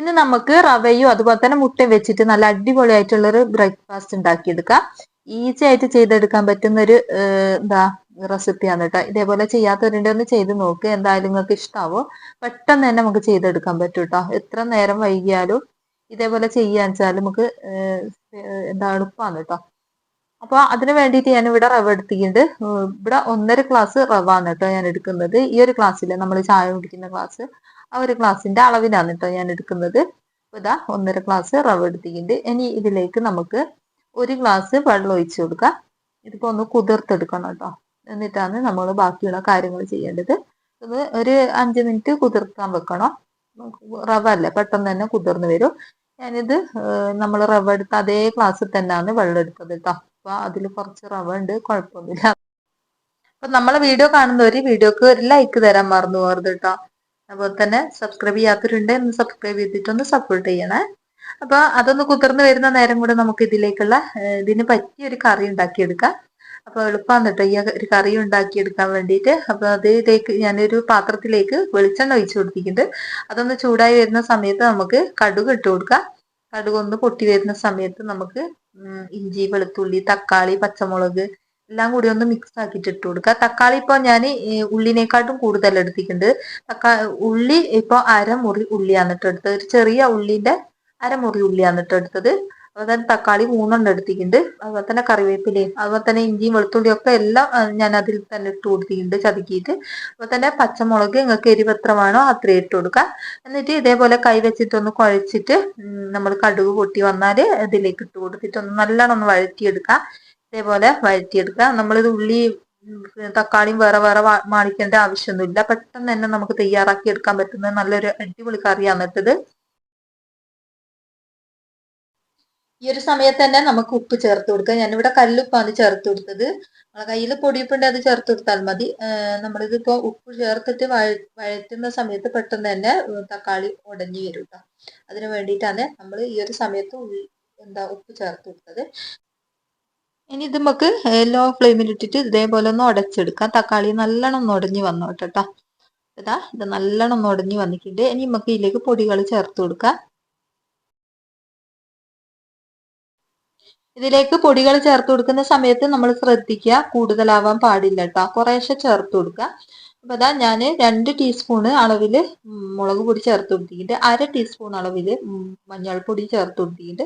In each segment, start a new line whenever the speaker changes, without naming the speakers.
ഇന്ന് നമുക്ക് റവയും അതുപോലെ തന്നെ മുട്ടയും വെച്ചിട്ട് നല്ല അടിപൊളിയായിട്ടുള്ള ഒരു ബ്രേക്ക്ഫാസ്റ്റ് ഉണ്ടാക്കിയെടുക്കാം. ഈസി ആയിട്ട് ചെയ്തെടുക്കാൻ പറ്റുന്ന ഒരു എന്താ റെസിപ്പിയാണ് കേട്ടോ. ഇതേപോലെ ചെയ്യാത്തവരുടെ ഒന്ന് ചെയ്ത് നോക്ക്. എന്തായാലും നിങ്ങൾക്ക് ഇഷ്ടാവോ. പെട്ടെന്ന് തന്നെ നമുക്ക് ചെയ്തെടുക്കാൻ പറ്റും കേട്ടോ. എത്ര നേരം വൈകിയാലും ഇതേപോലെ ചെയ്യാന്ന് വെച്ചാൽ നമുക്ക് എന്താ എളുപ്പമാണ് കേട്ടോ. അപ്പൊ അതിനു വേണ്ടിയിട്ട് ഞാൻ ഇവിടെ റവ എടുത്തിട്ടുണ്ട്. ഇവിടെ ഒന്നര ഗ്ലാസ് റവ ആണ് കേട്ടോ ഞാൻ എടുക്കുന്നത്. ഈ ഒരു ക്ലാസ്സിലെ നമ്മൾ ചായ കുടിക്കുന്ന ക്ലാസ് ആ ഒരു ക്ലാസ്സിന്റെ അളവിലാണ് കേട്ടോ ഞാൻ എടുക്കുന്നത്. ഇതാ ഒന്നര ക്ലാസ് റവ എടുത്തിട്ടുണ്ട്. ഇനി ഇതിലേക്ക് നമുക്ക് ഒരു ഗ്ലാസ് വെള്ളം ഒഴിച്ചു കൊടുക്കാം. ഇതിപ്പോ ഒന്ന് കുതിർത്തെടുക്കണം കേട്ടോ എന്നിട്ടാണ് നമ്മൾ ബാക്കിയുള്ള കാര്യങ്ങൾ ചെയ്യേണ്ടത്. ഇത് ഒരു അഞ്ച് മിനിറ്റ് കുതിർക്കാൻ വെക്കണം. റവ അല്ല പെട്ടെന്ന് തന്നെ കുതിർന്ന് വരും. ഞാനിത് നമ്മൾ റവ എടുത്ത അതേ ക്ലാസ്സിൽ തന്നെയാണ് വെള്ളം എടുത്തത് കേട്ടോ അപ്പൊ അതിൽ കുറച്ച് റവ ഉണ്ട് കുഴപ്പമൊന്നുമില്ല അപ്പൊ നമ്മളെ വീഡിയോ കാണുന്നവര് വീഡിയോക്ക് ഒരു ലൈക്ക് തരാൻ മറന്നു പോകരുത് കേട്ടോ അതുപോലെ തന്നെ സബ്സ്ക്രൈബ് ചെയ്യാത്തവരുണ്ട് ഒന്ന് സബ്സ്ക്രൈബ് ചെയ്തിട്ടൊന്ന് സപ്പോർട്ട് ചെയ്യണേ. അപ്പൊ അതൊന്ന് കുതിർന്ന് വരുന്ന നേരം കൂടെ നമുക്ക് ഇതിലേക്കുള്ള ഇതിന് പറ്റിയ ഒരു കറി ഉണ്ടാക്കിയെടുക്കാം. അപ്പൊ എളുപ്പമാണ് കേട്ടോ ഈ ഒരു കറി ഉണ്ടാക്കിയെടുക്കാൻ വേണ്ടിയിട്ട്. അപ്പൊ അതിലേക്ക് ഞാനൊരു പാത്രത്തിലേക്ക് വെളിച്ചെണ്ണ ഒഴിച്ചു കൊടുത്തിട്ടുണ്ട്. അതൊന്ന് ചൂടായി വരുന്ന സമയത്ത് നമുക്ക് കടുക് ഇട്ട് കൊടുക്കാം. കടുക് ഒന്ന് പൊട്ടി വരുന്ന സമയത്ത് നമുക്ക് ഇഞ്ചി വെളുത്തുള്ളി തക്കാളി പച്ചമുളക് എല്ലാം കൂടി ഒന്ന് മിക്സ് ആക്കിയിട്ട് ഇട്ട് കൊടുക്കുക. തക്കാളി ഇപ്പൊ ഞാൻ ഉള്ളിനെക്കാട്ടും കൂടുതൽ എടുത്തിട്ടുണ്ട്. തക്കാ ഉള്ളി ഇപ്പൊ അരമുറി ഉള്ളിയാണ് എടുത്തത്. ഒരു ചെറിയ ഉള്ളിന്റെ അരമുറി ഉള്ളിയാണ് എടുത്തത്. അതുപോലെ തന്നെ തക്കാളി മൂന്നെണ്ണം എടുത്തിട്ടുണ്ട്. അതുപോലെ തന്നെ കറിവേപ്പിലയും അതുപോലെ തന്നെ ഇഞ്ചിയും വെളുത്തുള്ളിയും ഒക്കെ എല്ലാം ഞാൻ അതിൽ തന്നെ ഇട്ട് കൊടുത്തിട്ടുണ്ട് ചതുക്കിയിട്ട്. അതുപോലെ തന്നെ പച്ചമുളക് നിങ്ങൾക്ക് എരിവത്രമാണോ അത്രയും ഇട്ട് കൊടുക്കുക എന്നിട്ട് ഇതേപോലെ കൈ വെച്ചിട്ടൊന്ന് കുഴച്ചിട്ട് നമ്മൾ കടുക് പൊട്ടി വന്നാൽ ഇതിലേക്ക് ഇട്ട് കൊടുത്തിട്ട് ഒന്ന് നല്ലോണം ഒന്ന് വഴറ്റിയെടുക്കുക ഇതേപോലെ വഴറ്റിയെടുക്കുക. നമ്മളിത് ഉള്ളി തക്കാളിയും വേറെ വേറെ മാണിക്കേണ്ട ആവശ്യമൊന്നുമില്ല. പെട്ടെന്ന് തന്നെ നമുക്ക് തയ്യാറാക്കി എടുക്കാൻ പറ്റുന്ന നല്ലൊരു അടിപൊളി കറിയാണ് ഇട്ടത് ഈ ഒരു സമയത്ത് തന്നെ നമുക്ക് ഉപ്പ് ചേർത്ത് കൊടുക്കുക ഞാനിവിടെ കല്ലുപ്പാണ് ചേർത്ത് കൊടുത്തത്. നമ്മളെ കയ്യിൽ പൊടിയുപ്പുണ്ട് അത് ചേർത്ത് കൊടുത്താൽ മതി. നമ്മളിതിപ്പോ ഉപ്പ് ചേർത്തിട്ട് വഴറ്റുന്ന സമയത്ത് പെട്ടെന്ന് തന്നെ തക്കാളി ഉടഞ്ഞു വരും കേട്ടോ അതിന് വേണ്ടിയിട്ടാണ് നമ്മൾ ഈ ഒരു സമയത്ത് എന്താ ഉപ്പ് ചേർത്ത് കൊടുത്തത്. ഇനി ഇത് നമുക്ക് ലോ ഫ്ലെയിമിൽ ഇട്ടിട്ട് ഇതേപോലെ ഒന്ന് ഉടച്ചെടുക്കാം. തക്കാളി നല്ലോണം ഒന്ന് ഉടഞ്ഞു വന്നോട്ടെ കേട്ടോ ഇതാ ഇത് നല്ലോണം ഒന്ന് ഉടഞ്ഞു വന്നിട്ടുണ്ട്. ഇനി നമുക്ക് ഇതിലേക്ക് പൊടികൾ ചേർത്ത് കൊടുക്കാം. ഇതിലേക്ക് പൊടികൾ ചേർത്ത് കൊടുക്കുന്ന സമയത്ത് നമ്മൾ ശ്രദ്ധിക്കുക കൂടുതലാവാൻ പാടില്ല കേട്ടോ കുറേശ്ശെ ചേർത്ത് കൊടുക്കുക. അപ്പൊ അതാ ഞാൻ രണ്ട് ടീസ്പൂണ് അളവിൽ മുളക് പൊടി ചേർത്ത് കൊടുത്തിട്ടുണ്ട്. അര ടീസ്പൂൺ അളവിൽ മഞ്ഞൾപ്പൊടി ചേർത്ത് കൊടുത്തിട്ടുണ്ട്.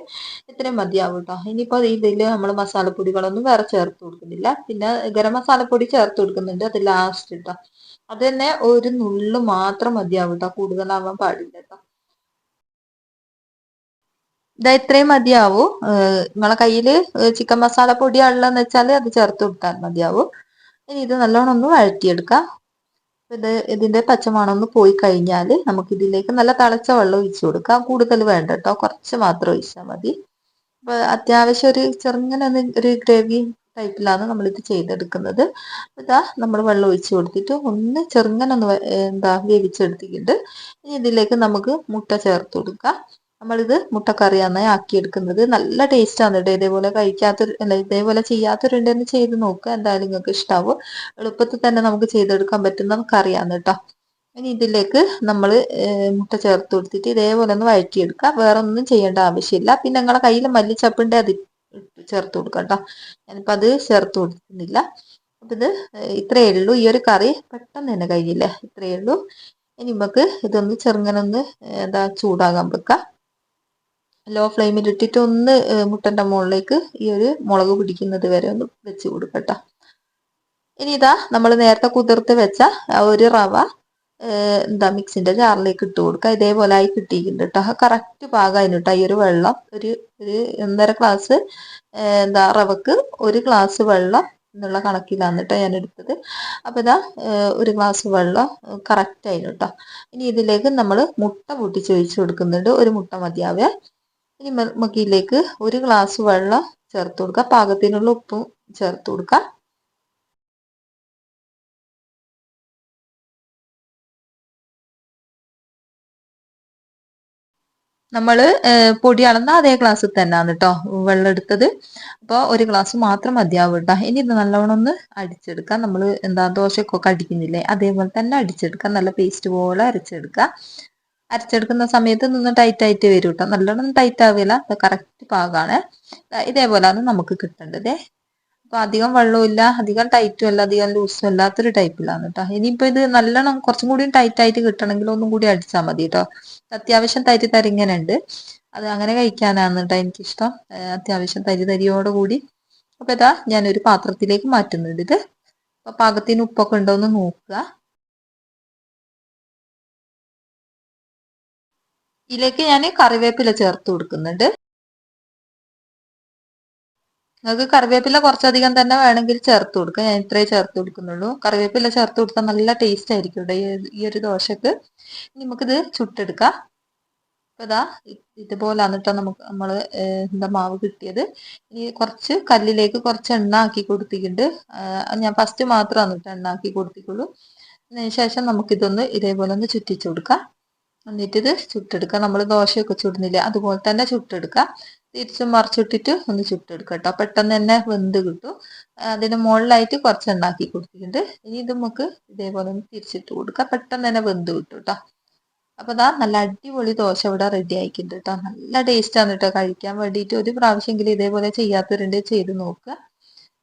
ഇത്രയും മതിയാവും കേട്ടോ ഇനിയിപ്പോ ഇതിൽ നമ്മൾ മസാലപ്പൊടികളൊന്നും വേറെ ചേർത്ത് കൊടുക്കുന്നില്ല. പിന്നെ ഗരം മസാലപ്പൊടി ചേർത്ത് കൊടുക്കുന്നുണ്ട്. അത് ലാസ്റ്റ് കേട്ടോ അത് തന്നെ ഒരു നുള്ളു മാത്രം മതിയാവും കേട്ടോ കൂടുതലാവാൻ പാടില്ല കേട്ടോ ഇതാ ഇത്രയും മതിയാവൂ. നിങ്ങളെ കയ്യിൽ ചിക്കൻ മസാല പൊടി ഉള്ളതെന്ന് വെച്ചാൽ അത് ചേർത്ത് കൊടുത്താൽ മതിയാവും. ഇനി ഇത് നല്ലോണം ഒന്ന് വഴറ്റിയെടുക്കാം. ഇത് ഇതിന്റെ പച്ചമണം ഒന്ന് പോയി കഴിഞ്ഞാൽ നമുക്ക് ഇതിലേക്ക് നല്ല തിളച്ച വെള്ളം ഒഴിച്ചു കൊടുക്കാം. കൂടുതൽ വേണ്ട കേട്ടോ. കുറച്ച് മാത്രം ഒഴിച്ചാൽ മതി. അപ്പൊ അത്യാവശ്യം ഒരു ചെറുങ്ങനെ ഒരു ഗ്രേവി ടൈപ്പിലാണ് നമ്മൾ ഇത് ചെയ്തെടുക്കുന്നത് ഇതാ നമ്മൾ വെള്ളം ഒഴിച്ചു കൊടുത്തിട്ട് ഒന്ന് ചെറുങ്ങനെ ഒന്ന് എന്താ വേവിച്ചെടുത്തിട്ടുണ്ട്. ഇനി ഇതിലേക്ക് നമുക്ക് മുട്ട ചേർത്ത് കൊടുക്കാം. നമ്മളിത് മുട്ടക്കറിയാണ് ആക്കിയെടുക്കുന്നത്. നല്ല ടേസ്റ്റാണ് കേട്ടോ ഇതേപോലെ കഴിക്കാത്ത അല്ല ഇതേപോലെ ചെയ്യാത്തവരുണ്ടെന്ന് ചെയ്ത് നോക്കുക എന്തായാലും നിങ്ങൾക്ക് ഇഷ്ടാവും. എളുപ്പത്തിൽ തന്നെ നമുക്ക് ചെയ്തെടുക്കാൻ പറ്റുന്ന കറിയാണ് കേട്ടോ ഇനി ഇതിലേക്ക് നമ്മൾ മുട്ട ചേർത്ത് കൊടുത്തിട്ട് ഇതേപോലെ ഒന്ന് വഴറ്റിയെടുക്കുക. വേറെ ഒന്നും ചെയ്യേണ്ട ആവശ്യമില്ല. പിന്നെ നിങ്ങളെ കയ്യിൽ മല്ലിച്ചപ്പിന്റെ അത് ചേർത്ത് കൊടുക്കാം കേട്ടോ ഞാനിപ്പോൾ അത് ചേർത്ത് കൊടുക്കുന്നില്ല. അപ്പം ഇത് ഇത്രയേ ഉള്ളൂ. ഈ ഒരു കറി പെട്ടെന്ന് തന്നെ കഴിഞ്ഞില്ലേ ഇത്രയേ ഉള്ളൂ. ഇനി നമുക്ക് ഇതൊന്ന് ചെറുങ്ങനെ ഒന്ന് എന്താ ചൂടാകാൻ വെക്കാം. ലോ ഫ്ലെയിമിൽ ഇട്ടിട്ട് ഒന്ന് മുട്ടന്റെ മുകളിലേക്ക് ഈ ഒരു മുളക് പിടിക്കുന്നത് വരെ ഒന്ന് വെച്ച് കൊടുക്കട്ടോ. ഇനി ഇതാ നമ്മൾ നേരത്തെ കുതിർത്ത് വെച്ച ആ ഒരു റവ എന്താ മിക്സിന്റെ ജാറിലേക്ക് ഇട്ട് കൊടുക്കുക ഇതേപോലെ ആയി കിട്ടിയിട്ടുണ്ട് കേട്ടോ കറക്റ്റ് പാകമായിരുന്നു കേട്ടോ ഈ ഒരു വെള്ളം ഒരു ഒരു ഒന്നര ഗ്ലാസ് എന്താ റവക്ക് ഒരു ഗ്ലാസ് വെള്ളം എന്നുള്ള കണക്കിലാണ് കേട്ടോ ഞാൻ എടുത്തത്. അപ്പോൾ ഇതാ ഒരു ഗ്ലാസ് വെള്ളം കറക്റ്റ് ആയിരുന്നു കേട്ടോ ഇനി ഇതിലേക്ക് നമ്മൾ മുട്ട പൊട്ടിച്ച് ഒഴിച്ച് കൊടുക്കുന്നുണ്ട്. ഒരു മുട്ട മതിയാവേ. ഇനി നമുക്ക് ഒരു ഗ്ലാസ് വെള്ളം ചേർത്ത് കൊടുക്കുക. പാകത്തിനുള്ള ഉപ്പും ചേർത്ത് കൊടുക്കുക. നമ്മൾ പൊടി അളന്ന അതേ ഗ്ലാസ്സിൽ തന്നെയാണ് കേട്ടോ വെള്ളം എടുത്തത്. അപ്പോൾ ഒരു ഗ്ലാസ് മാത്രം മതിയാവും കേട്ടോ ഇനി ഇത് നല്ലവണ്ണം ഒന്ന് അടിച്ചെടുക്കാം. നമ്മൾ എന്താ ദോശക്കൊക്കെ അടിക്കുന്നില്ലേ അതേപോലെ തന്നെ അടിച്ചെടുക്കാം. നല്ല പേസ്റ്റ് പോലെ അരച്ചെടുക്കാം അരച്ചെടുക്കുന്ന സമയത്ത് നിന്ന് ടൈറ്റ് ആയിട്ട് വരും കേട്ടോ നല്ലോണം ടൈറ്റ് ആവില്ല. കറക്റ്റ് പാകമാണ് ഇതേപോലെയാണ് നമുക്ക് കിട്ടേണ്ടത്. അപ്പൊ അധികം വെള്ളമില്ല അധികം ടൈറ്റും അല്ല അധികം ലൂസും അല്ലാത്തൊരു ടൈപ്പിലാണ് കേട്ടോ ഇനിയിപ്പോ ഇത് നല്ലോണം കുറച്ചും കൂടി ടൈറ്റ് ആയിട്ട് കിട്ടണമെങ്കിൽ ഒന്നും കൂടി അടിച്ചാൽ മതി കേട്ടോ അത്യാവശ്യം തരി തരിങ്ങനെ ഉണ്ട്. അത് അങ്ങനെ കഴിക്കാനാണ് കേട്ടോ എനിക്കിഷ്ടം. അത്യാവശ്യം തരി തരിയോട് കൂടി. അപ്പൊ ഇതാ ഞാനൊരു പാത്രത്തിലേക്ക് മാറ്റുന്നുണ്ട് ഇത്. അപ്പൊ പാകത്തിന് ഉപ്പൊക്കെ ഉണ്ടോ എന്ന് നോക്കുക. ഇതിലേക്ക് ഞാൻ കറിവേപ്പില ചേർത്ത് കൊടുക്കുന്നുണ്ട്. നിങ്ങൾക്ക് കറിവേപ്പില കുറച്ചധികം തന്നെ വേണമെങ്കിൽ ചേർത്ത് കൊടുക്കുക ഞാൻ ഇത്രയേ ചേർത്ത് കൊടുക്കുന്നുള്ളൂ. കറിവേപ്പില ചേർത്ത് കൊടുത്താൽ നല്ല ടേസ്റ്റ് ആയിരിക്കും ഇവിടെ ഈ ഒരു ദോശക്ക്. നമുക്കിത് ചുട്ടെടുക്കാം. അപ്പൊ ഇതാ ഇതുപോലാണ് കേട്ടോ നമുക്ക് നമ്മൾ എന്താ മാവ് കിട്ടിയത്. ഇനി കുറച്ച് കല്ലിലേക്ക് കുറച്ച് എണ്ണ ആക്കി കൊടുത്തിട്ടുണ്ട്. ഞാൻ ഫസ്റ്റ് മാത്രമാണ് കേട്ടോ എണ്ണ ആക്കി കൊടുത്തിട്ടുള്ളൂ. അതിനുശേഷം നമുക്കിതൊന്ന് ഇതേപോലെ ഒന്ന് ചുറ്റിച്ചു കൊടുക്കാം. എന്നിട്ട് ഇത് ചുട്ടെടുക്കുക നമ്മൾ ദോശയൊക്കെ ചുടുന്നില്ല അതുപോലെ തന്നെ ചുട്ടെടുക്കുക തിരിച്ചും മറിച്ചിട്ടിട്ട് ഒന്ന് ചുട്ടെടുക്കുക കേട്ടോ പെട്ടെന്ന് തന്നെ വെന്ത് കിട്ടും. അതിന് മുകളിലായിട്ട് കുറച്ച് എണ്ണാക്കി കൊടുത്തിട്ടുണ്ട്. ഇനി ഇത് നമുക്ക് ഇതേപോലെ ഒന്ന് തിരിച്ചിട്ട് കൊടുക്കുക പെട്ടെന്ന് തന്നെ വെന്ത് കിട്ടും കേട്ടോ അപ്പൊ ഇതാ നല്ല അടിപൊളി ദോശ ഇവിടെ റെഡി ആയിക്കിട്ടുണ്ട് കേട്ടോ നല്ല ടേസ്റ്റ് ആണ് കേട്ടോ കഴിക്കാൻ വേണ്ടിയിട്ട് ഒരു പ്രാവശ്യമെങ്കിലും ഇതേപോലെ ചെയ്യാത്തവരുണ്ട് ചെയ്ത് നോക്കുക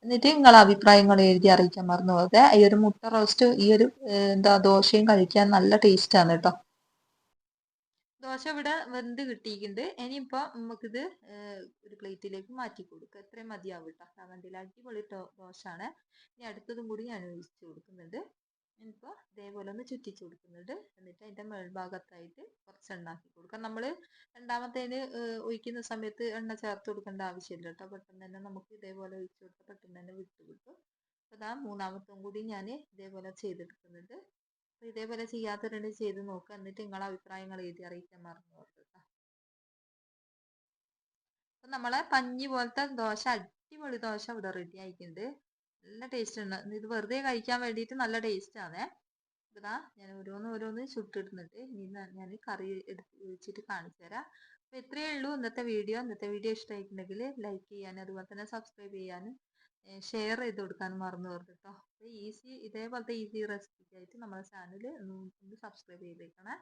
എന്നിട്ട് നിങ്ങളെ അഭിപ്രായങ്ങൾ എഴുതി അറിയിക്കാൻ മറന്നു പോകാതെ ഈ ഒരു മുട്ട റോസ്റ്റ് ഈ ഒരു എന്താ ദോശയും കഴിക്കാൻ നല്ല ടേസ്റ്റ് ആണ് കേട്ടോ ദോശ ഇവിടെ വെന്ത് കിട്ടിയിട്ടുണ്ട്. ഇനിയിപ്പോ നമുക്കിത് ഒരു പ്ലേറ്റിലേക്ക് മാറ്റി കൊടുക്കുക എത്രയും മതിയാവും കേട്ടോ. കണ്ടില്ല? അടിപൊളി ദോശയാണ്. ഇനി അടുത്തതും കൂടി ഞാൻ ഒഴിച്ചു കൊടുക്കുന്നുണ്ട്. ഇനിയിപ്പോൾ ഇതേപോലെ ഒന്ന് ചുറ്റിച്ചു കൊടുക്കുന്നുണ്ട്. എന്നിട്ട് അതിന്റെ മേൾഭാഗത്തായിട്ട് കുറച്ച് എണ്ണ ആക്കി കൊടുക്കാം. നമ്മൾ രണ്ടാമത്തേന് ഒഴിക്കുന്ന സമയത്ത് എണ്ണ ചേർത്ത് കൊടുക്കേണ്ട ആവശ്യമില്ല കേട്ടോ. പെട്ടെന്ന് തന്നെ നമുക്ക് ഇതേപോലെ ഒഴിച്ചു കൊടുത്താൽ പെട്ടെന്ന് തന്നെ വിട്ടു കിട്ടും അപ്പോൾ ഇതാ മൂന്നാമത്തും കൂടി ഞാൻ ഇതേപോലെ ചെയ്തെടുക്കുന്നുണ്ട്. ഇതേപോലെ ചെയ്യാത്തവരുണ്ട് ചെയ്ത് നോക്കുക എന്നിട്ട് നിങ്ങളെ അഭിപ്രായങ്ങൾ എഴുതി അറിയിക്കാൻ മറന്നു കേട്ടോ അപ്പം നമ്മളെ പഞ്ഞി പോലത്തെ ദോശ അടിപൊളി ദോശ ഇവിടെ റെഡി ആയിട്ടുണ്ട്. നല്ല ടേസ്റ്റ് ഉണ്ട്. ഇത് വെറുതെ കഴിക്കാൻ വേണ്ടിയിട്ട് നല്ല ടേസ്റ്റ് ആണേ. ഇതാ ഞാൻ ഓരോന്ന് ഓരോന്ന് ചുട്ടിടുന്നുണ്ട്. ഇനി ഞാൻ കറി എടുത്ത് വെച്ചിട്ട് കാണിച്ചു തരാം. അപ്പോൾ ഇത്രയേ ഉള്ളൂ ഇന്നത്തെ വീഡിയോ. ഇന്നത്തെ വീഡിയോ ഇഷ്ടമായിട്ടുണ്ടെങ്കിൽ ലൈക്ക് ചെയ്യാനും അതുപോലെ തന്നെ സബ്സ്ക്രൈബ് ചെയ്യാനും ഷെയർ ചെയ്ത് കൊടുക്കാൻ മറന്നു പോകരുത് കേട്ടോ അപ്പോൾ ഈസി ഇതേപോലത്തെ ഈസി റെസിപ്പി ആയിട്ട് നമ്മുടെ ചാനൽ ഒന്ന് സബ്സ്ക്രൈബ് ചെയ്തേക്കണേ.